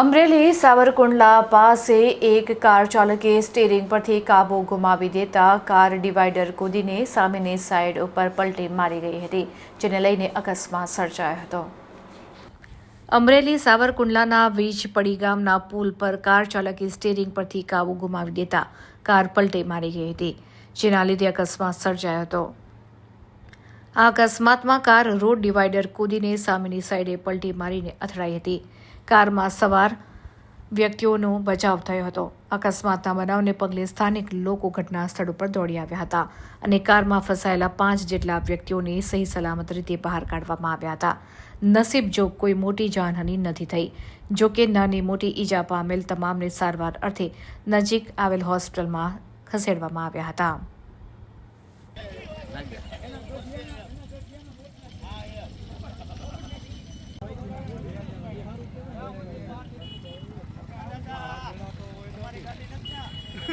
અમરેલી સાવરકુંડલા પાસે એક કાર ચાલકે સ્ટેરિંગ પરથી કાબુ ગુમાવી દેતા કાર ડિવાઈડર કૂદીને સામેની સાઈડ ઉપર પલટી મારી ગઈ હતી, જેને લઈને અકસ્માત સર્જાયો હતો. અમરેલી સાવરકુંડલાના વીજપડી ગામના પુલ પર કાર ચાલકે સ્ટેરિંગ પરથી કાબુ ગુમાવી દેતા કાર પલટી મારી ગઈ હતી, જેના લીધે અકસ્માત સર્જાયો હતો. આ અકસ્માતમાં કાર રોડ ડિવાઈડર કૂદીને સામેની સાઈડે પલટી મારીને અથડાઈ હતી. કારમાં સવાર વ્યક્તિઓનો બચાવ થયો હતો. અકસ્માતના બનાવને પગલે સ્થાનિક લોકો ઘટના સ્થળ ઉપર દોડી આવ્યા હતા અને કારમાં ફસાયેલા પાંચ જેટલા વ્યક્તિઓને સહી સલામત રીતે બહાર કાઢવામાં આવ્યા હતા. નસીબ જો કોઈ મોટી જાનહાની નથી થઈ, જો કે નાની મોટી ઈજા પામેલ તમામને સારવાર અર્થે નજીક આવેલ હોસ્પિટલમાં ખસેડવામાં આવ્યા હતા.